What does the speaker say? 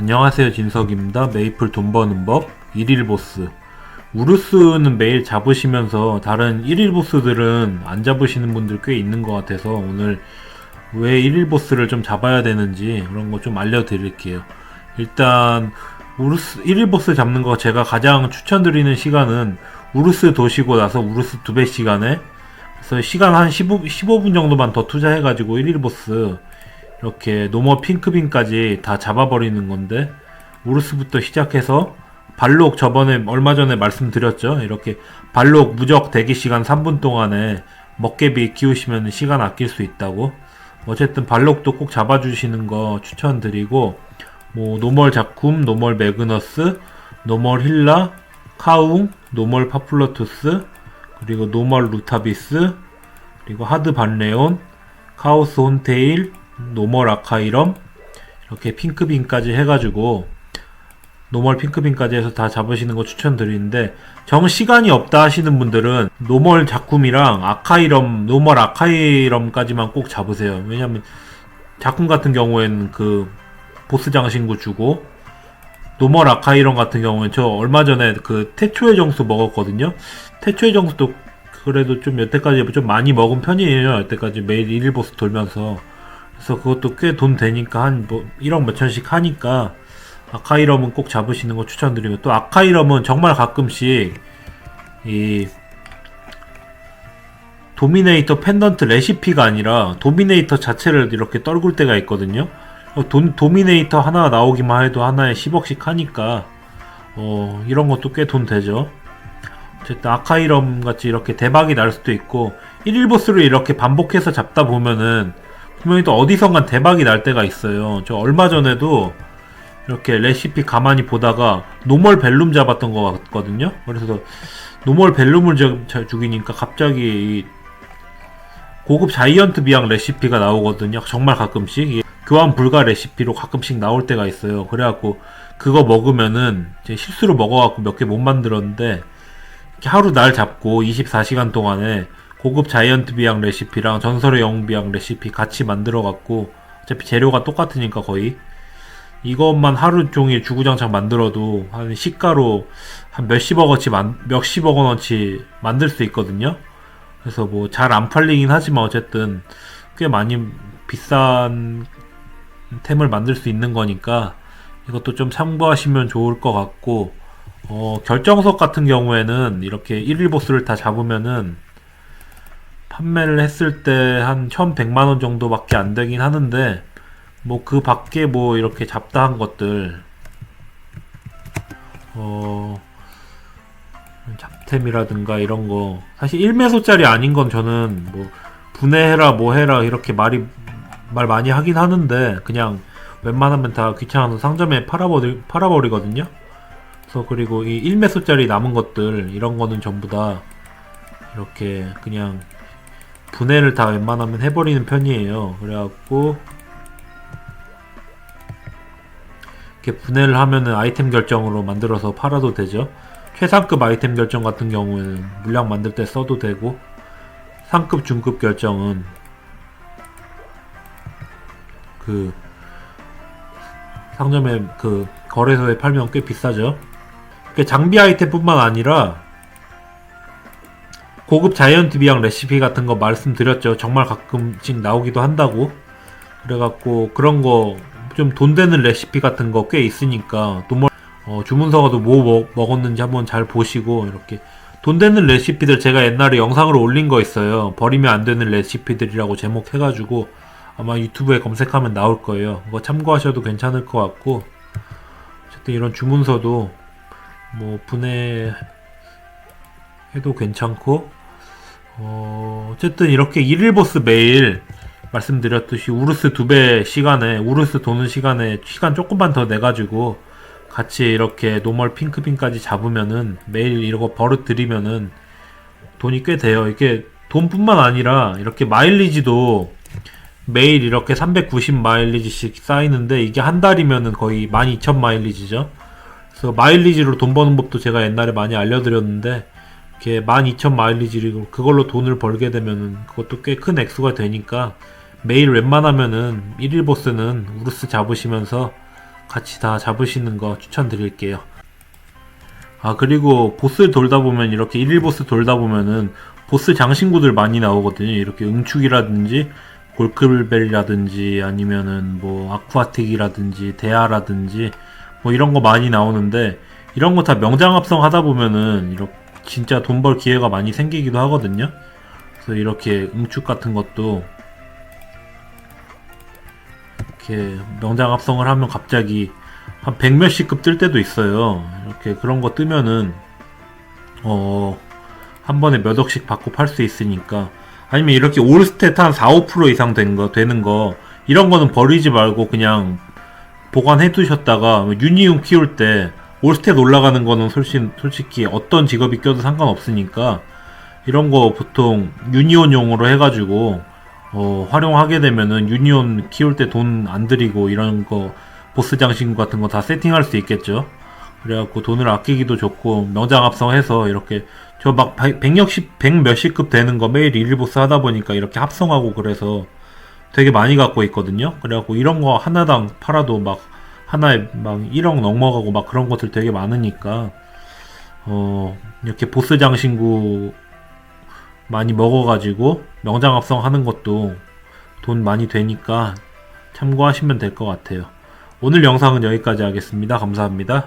안녕하세요 진석입니다. 메이플 돈 버는 법 1일 보스 우루스는 매일 잡으시면서 다른 1일 보스들은 안 잡으시는 분들 꽤 있는 것 같아서 오늘 왜 1일 보스를 좀 잡아야 되는지 그런 거 좀 알려드릴게요. 일단 우루스 1일 보스 잡는 거 제가 가장 추천드리는 시간은 우루스 도시고 나서 우루스 두 배 시간에 그래서 시간 한 15, 15분 정도만 더 투자해가지고 1일 보스 이렇게 노머 핑크빈까지 다 잡아버리는 건데 우루스부터 시작해서 발록 저번에 얼마 전에 말씀드렸죠? 이렇게 발록 무적 대기 시간 3분 동안에 먹개비 키우시면 시간 아낄 수 있다고. 어쨌든 발록도 꼭 잡아주시는 거 추천드리고 뭐 노멀 작쿰, 노멀 매그너스, 노멀 힐라, 카웅, 노멀 파플러투스 그리고 노멀 루타비스 그리고 하드 반레온, 카오스 혼테일, 노멀 아카이럼 이렇게 핑크빈까지 해가지고 노멀 핑크빈까지 해서 다 잡으시는 거 추천드리는데 정 시간이 없다 하시는 분들은 노멀 작쿰이랑 아카이럼 노멀 아카이럼까지만 꼭 잡으세요. 왜냐면 작쿰 같은 경우에는 그 보스 장신구 주고 노멀 아카이럼 같은 경우는 저 얼마 전에 그 태초의 정수 먹었거든요. 태초의 정수도 그래도 좀 여태까지 좀 많이 먹은 편이에요. 여태까지 매일 1일 보스 돌면서 그래서 그것도 꽤 돈 되니까 한 뭐 1억 몇천씩 하니까 아카이럼은 꼭 잡으시는 거 추천드리고 또 아카이럼은 정말 가끔씩 이 도미네이터 펜던트 레시피가 아니라 도미네이터 자체를 이렇게 떨굴 때가 있거든요. 어, 돈, 도미네이터 하나 나오기만 해도 하나에 10억씩 하니까 어, 이런 것도 꽤 돈 되죠. 어쨌든 아카이럼 같이 이렇게 대박이 날 수도 있고 1일 보스를 이렇게 반복해서 잡다 보면은 분명히 또 어디선간 대박이 날 때가 있어요. 저 얼마 전에도 이렇게 레시피 가만히 보다가 노멀 벨룸 잡았던 것 같거든요. 그래서 노멀 벨룸을 죽이니까 갑자기 이 고급 자이언트 비앙 레시피가 나오거든요. 정말 가끔씩 교환 불가 레시피로 가끔씩 나올 때가 있어요. 그래갖고 그거 먹으면은 제 실수로 먹어갖고 몇 개 못 만들었는데 하루 날 잡고 24시간 동안에 고급 자이언트 비앙 레시피랑 전설의 영웅 비앙 레시피 같이 만들어갖고 어차피 재료가 똑같으니까 거의 이것만 하루 종일 주구장창 만들어도 한 시가로 한 몇십억 원치 만, 몇십억 원어치 만들 수 있거든요. 그래서 뭐 잘 안 팔리긴 하지만 어쨌든 꽤 많이 비싼 템을 만들 수 있는 거니까 이것도 좀 참고하시면 좋을 것 같고 어, 결정석 같은 경우에는 이렇게 1일 보스를 다 잡으면은 판매를 했을 때 한 1100만 원 정도밖에 안 되긴 하는데 뭐 그 밖에 뭐 이렇게 잡다 한 것들. 어 잡템이라든가 이런 거. 사실 1메소짜리 아닌 건 저는 뭐 분해해라 뭐 해라 이렇게 말이 말 많이 하긴 하는데 그냥 웬만하면 다 귀찮아서 상점에 팔아버리, 팔아버리거든요. 그래서 그리고 이 1메소짜리 남은 것들 이런 거는 전부 다 이렇게 그냥 분해를 다 웬만하면 해버리는 편이에요 그래갖고 이렇게 분해를 하면은 아이템 결정으로 만들어서 팔아도 되죠. 최상급 아이템 결정 같은 경우에는 물량 만들 때 써도 되고 상급 중급 결정은 그 상점에 그 거래소에 팔면 꽤 비싸죠. 그 장비 아이템뿐만 아니라 고급 자이언트 비앙 레시피 같은 거 말씀드렸죠. 정말 가끔씩 나오기도 한다고. 그래갖고 그런 거 좀 돈 되는 레시피 같은 거 꽤 있으니까 노멀 어, 주문서가도 뭐 먹, 먹었는지 한번 잘 보시고 이렇게 돈 되는 레시피들 제가 옛날에 영상으로 올린 거 있어요. 버리면 안 되는 레시피들이라고 제목 해가지고 아마 유튜브에 검색하면 나올 거예요. 그거 참고하셔도 괜찮을 것 같고 어쨌든 이런 주문서도 뭐 분해 해도 괜찮고 어, 어쨌든 이렇게 1일 보스 매일 말씀드렸듯이 우르스 두 배 시간에 우르스 도는 시간에 시간 조금만 더 내가지고 같이 이렇게 노멀 핑크빈까지 잡으면은 매일 이거 버릇 들이면은 돈이 꽤 돼요. 이게 돈뿐만 아니라 이렇게 마일리지도 매일 이렇게 390 마일리지씩 쌓이는데 이게 한 달이면은 거의 12,000 마일리지죠. 그래서 마일리지로 돈 버는 법도 제가 옛날에 많이 알려드렸는데 이렇게 12,000 마일리지로 그걸로 돈을 벌게 되면은 그것도 꽤 큰 액수가 되니까 매일 웬만하면은 1일 보스는 우르스 잡으시면서 같이 다 잡으시는 거 추천드릴게요. 아 그리고 보스 돌다 보면 이렇게 1일 보스 돌다 보면은 보스 장신구들 많이 나오거든요. 이렇게 응축이라든지 골클벨이라든지 아니면은 뭐 아쿠아틱이라든지 대하라든지 뭐 이런 거 많이 나오는데 이런 거 다 명장 합성 하다 보면은 이렇게 진짜 돈 벌 기회가 많이 생기기도 하거든요. 그래서 이렇게 응축 같은 것도 이렇게 명장 합성을 하면 갑자기 한 100몇십급 뜰 때도 있어요. 이렇게 그런 거 뜨면은 어, 한 번에 몇 억씩 받고 팔 수 있으니까 아니면 이렇게 올스탯 한 4, 5% 이상 된 거, 되는 거 이런 거는 버리지 말고 그냥 보관해 두셨다가 유니온 키울 때 올스탯 올라가는 거는 솔직히, 솔직히 어떤 직업이 껴도 상관없으니까 이런 거 보통 유니온용으로 해가지고 어, 활용하게 되면은 유니온 키울 때 돈 안 들이고 이런 거 보스 장신구 같은 거 다 세팅할 수 있겠죠. 그래갖고 돈을 아끼기도 좋고 명장 합성해서 이렇게 저 막 160, 100 몇십급 되는 거 매일 일보스 하다 보니까 이렇게 합성하고 그래서 되게 많이 갖고 있거든요. 그래갖고 이런 거 하나당 팔아도 막 하나에 막 1억 넘어가고 막 그런 것들 되게 많으니까 어 이렇게 보스 장신구 많이 먹어가지고 명장 합성 하는 것도 돈 많이 되니까 참고하시면 될 것 같아요. 오늘 영상은 여기까지 하겠습니다. 감사합니다.